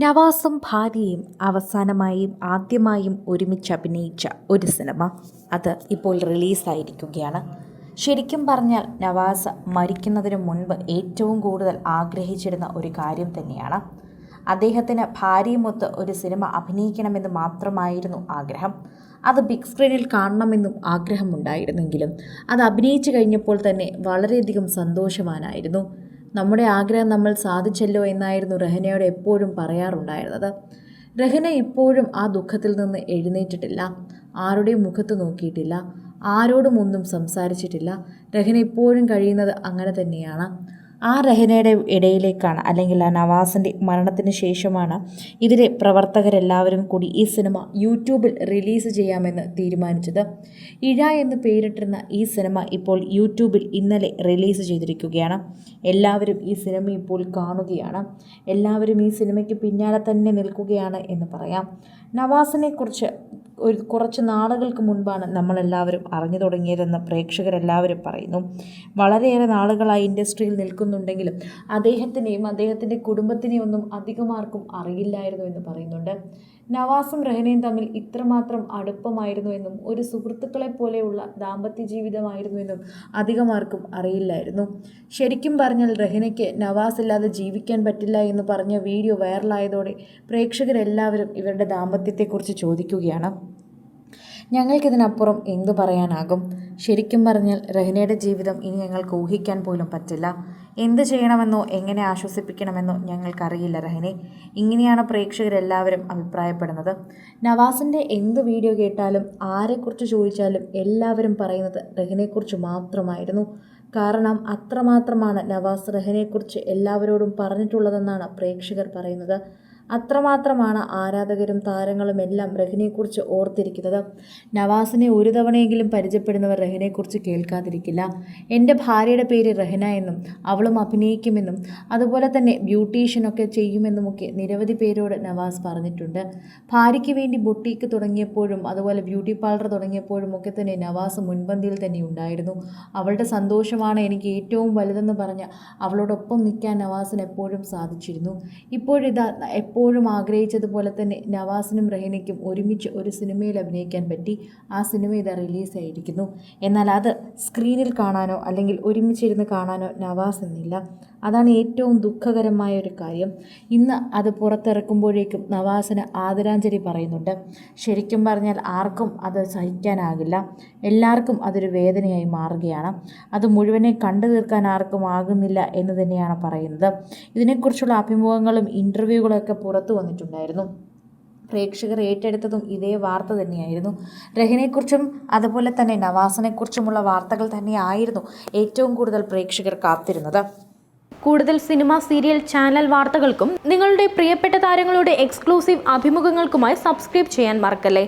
നവാസും ഭാര്യയും അവസാനമായും ആദ്യമായും ഒരുമിച്ച് അഭിനയിച്ച ഒരു സിനിമ അത് ഇപ്പോൾ റിലീസായിരിക്കുകയാണ്. ശരിക്കും പറഞ്ഞാൽ നവാസ് മരിക്കുന്നതിന് മുൻപ് ഏറ്റവും കൂടുതൽ ആഗ്രഹിച്ചിരുന്ന ഒരു കാര്യം തന്നെയാണ്. അദ്ദേഹത്തിന് ഭാര്യയുമൊത്ത് ഒരു സിനിമ അഭിനയിക്കണമെന്ന് മാത്രമായിരുന്നു ആഗ്രഹം. അത് ബിഗ് സ്ക്രീനിൽ കാണണമെന്നും ആഗ്രഹമുണ്ടായിരുന്നെങ്കിലും അത് അഭിനയിച്ചു കഴിഞ്ഞപ്പോൾ തന്നെ വളരെയധികം സന്തോഷവാനായിരുന്നു. നമ്മുടെ ആഗ്രഹം നമ്മൾ സാധിച്ചല്ലോ എന്നായിരുന്നു രഹനയോട് എപ്പോഴും പറയാറുണ്ടായിരുന്നത്. രഹന ഇപ്പോഴും ആ ദുഃഖത്തിൽ നിന്ന് എഴുന്നേറ്റിട്ടില്ല. ആരുടെയും മുഖത്ത് നോക്കിയിട്ടില്ല. ആരോടും ഒന്നും സംസാരിച്ചിട്ടില്ല. രഹന ഇപ്പോഴും കഴിയുന്നത് അങ്ങനെ തന്നെയാണ്. ആ രഹനയുടെ ഇടയിലേക്കാണ് അല്ലെങ്കിൽ ആ നവാസിന്റെ മരണത്തിന് ശേഷമാണ് ഇതിലെ പ്രവർത്തകരെല്ലാവരും കൂടി ഈ സിനിമ യൂട്യൂബിൽ റിലീസ് ചെയ്യാമെന്ന് തീരുമാനിച്ചത്. ഇഴ എന്ന് പേരിട്ടിരുന്ന ഈ സിനിമ ഇപ്പോൾ യൂട്യൂബിൽ ഇന്നലെ റിലീസ് ചെയ്തിരിക്കുകയാണ്. എല്ലാവരും ഈ സിനിമ ഇപ്പോൾ കാണുകയാണ്. എല്ലാവരും ഈ സിനിമയ്ക്ക് പിന്നാലെ തന്നെ നിൽക്കുകയാണ് എന്ന് പറയാം. നവാസിനെ കുറിച്ച് ഒരു കുറച്ച് നാളുകൾക്ക് മുൻപാണ് നമ്മളെല്ലാവരും അറിഞ്ഞു തുടങ്ങിയതെന്ന് പ്രേക്ഷകരെല്ലാവരും പറയുന്നു. വളരെയേറെ നാളുകളായി ഇൻഡസ്ട്രിയിൽ നിൽക്കുന്നുണ്ടെങ്കിലും അദ്ദേഹത്തിനെയും അദ്ദേഹത്തിന്റെ കുടുംബത്തിനെയും ഒന്നും അധികമാർക്കും അറിയില്ലായിരുന്നു എന്ന് പറയുന്നുണ്ട്. നവാസും റഹനയും തമ്മിൽ ഇത്രമാത്രം അടുപ്പമായിരുന്നു എന്നും ഒരു സുഹൃത്തുക്കളെ പോലെയുള്ള ദാമ്പത്യ ജീവിതമായിരുന്നു എന്നും അധികമാർക്കും അറിയില്ലായിരുന്നു. ശരിക്കും പറഞ്ഞാൽ റഹനയ്ക്ക് നവാസ് ഇല്ലാതെ ജീവിക്കാൻ പറ്റില്ല എന്ന് പറഞ്ഞ വീഡിയോ വൈറലായതോടെ പ്രേക്ഷകരെല്ലാവരും ഇവരുടെ ദാമ്പത്യത്തെക്കുറിച്ച് ചോദിക്കുകയാണ്. ഞങ്ങൾക്കിതിനപ്പുറം എന്തു പറയാനാകും? ശരിക്കും പറഞ്ഞാൽ റഹ്നയുടെ ജീവിതം ഇനി ഞങ്ങൾക്ക് ഊഹിക്കാൻ പോലും പറ്റില്ല. എന്ത് ചെയ്യണമെന്നോ എങ്ങനെ ആശ്വസിപ്പിക്കണമെന്നോ ഞങ്ങൾക്കറിയില്ല റഹ്നെ ഇങ്ങനെയാണ് പ്രേക്ഷകരെല്ലാവരും അഭിപ്രായപ്പെടുന്നത്. നവാസിന്റെ എന്ത് വീഡിയോ കേട്ടാലും ആരെക്കുറിച്ച് ചോദിച്ചാലും എല്ലാവരും പറയുന്നത് റഹനെക്കുറിച്ച് മാത്രമായിരുന്നു. കാരണം അത്രമാത്രമാണ് നവാസ് റഹനെക്കുറിച്ച് എല്ലാവരോടും പറഞ്ഞിട്ടുള്ളതെന്നാണ് പ്രേക്ഷകർ പറയുന്നത്. അത്രമാത്രമാണ് ആരാധകരും താരങ്ങളും എല്ലാം റഹിനെക്കുറിച്ച് ഓർത്തിരിക്കുന്നത്. നവാസിനെ ഒരു തവണയെങ്കിലും പരിചയപ്പെടുന്നവർ റഹിനെക്കുറിച്ച് കേൾക്കാതിരിക്കില്ല. എന്റെ ഭാര്യയുടെ പേര് റഹ്ന എന്നും അവളും അഭിനയിക്കുമെന്നും അതുപോലെ തന്നെ ബ്യൂട്ടീഷ്യനൊക്കെ ചെയ്യുമെന്നുമൊക്കെ നിരവധി പേരോട് നവാസ് പറഞ്ഞിട്ടുണ്ട്. ഭാര്യയ്ക്ക് വേണ്ടി ബൊട്ടീക്ക് തുടങ്ങിയപ്പോഴും അതുപോലെ ബ്യൂട്ടി പാർലർ തുടങ്ങിയപ്പോഴും ഒക്കെ തന്നെ നവാസ് മുൻപന്തിയിൽ തന്നെ ഉണ്ടായിരുന്നു. അവളുടെ സന്തോഷമാണ് എനിക്ക് ഏറ്റവും വലുതെന്ന് പറഞ്ഞ് അവളോടൊപ്പം നിൽക്കാൻ നവാസിന് എപ്പോഴും സാധിച്ചിരുന്നു. ഇപ്പോഴിതാ എപ്പോഴും ആഗ്രഹിച്ചതുപോലെ തന്നെ നവാസിനും റഹീനയ്ക്കും ഒരുമിച്ച് ഒരു സിനിമയിൽ അഭിനയിക്കാൻ പറ്റി. ആ സിനിമ ഇത് റിലീസായിരിക്കുന്നു. എന്നാൽ അത് സ്ക്രീനിൽ കാണാനോ അല്ലെങ്കിൽ ഒരുമിച്ചിരുന്ന് കാണാനോ നവാസ് എന്നില്ല അതാണ് ഏറ്റവും ദുഃഖകരമായ ഒരു കാര്യം. ഇന്ന് അത് പുറത്തിറക്കുമ്പോഴേക്കും നവാസിന് ആദരാഞ്ജലി പറയുന്നുണ്ട്. ശരിക്കും പറഞ്ഞാൽ ആർക്കും അത് സഹിക്കാനാകില്ല. എല്ലാവർക്കും അതൊരു വേദനയായി മാറുകയാണ്. അത് മുഴുവനെ കണ്ടു തീർക്കാൻ ആർക്കും ആകുന്നില്ല എന്ന് തന്നെയാണ് പറയുന്നത്. ഇതിനെക്കുറിച്ചുള്ള അഭിമുഖങ്ങളും ഇന്റർവ്യൂകളൊക്കെ പുറത്തു വന്നിട്ടുണ്ടായിരുന്നു. പ്രേക്ഷകർ ഏറ്റെടുത്തതും ഇതേ വാർത്ത തന്നെയായിരുന്നു. രഹിനെക്കുറിച്ചും അതുപോലെ തന്നെ നവാസിനെക്കുറിച്ചുമുള്ള വാർത്തകൾ തന്നെയായിരുന്നു ഏറ്റവും കൂടുതൽ പ്രേക്ഷകർ കാത്തിരുന്നത്. കൂടുതൽ സിനിമ സീരിയൽ ചാനൽ വാർത്തകൾക്കും നിങ്ങളുടെ പ്രിയപ്പെട്ട താരങ്ങളുടെ എക്സ്ക്ലൂസീവ് അഭിമുഖങ്ങൾക്കുമായി സബ്സ്ക്രൈബ് ചെയ്യാൻ മറക്കല്ലേ?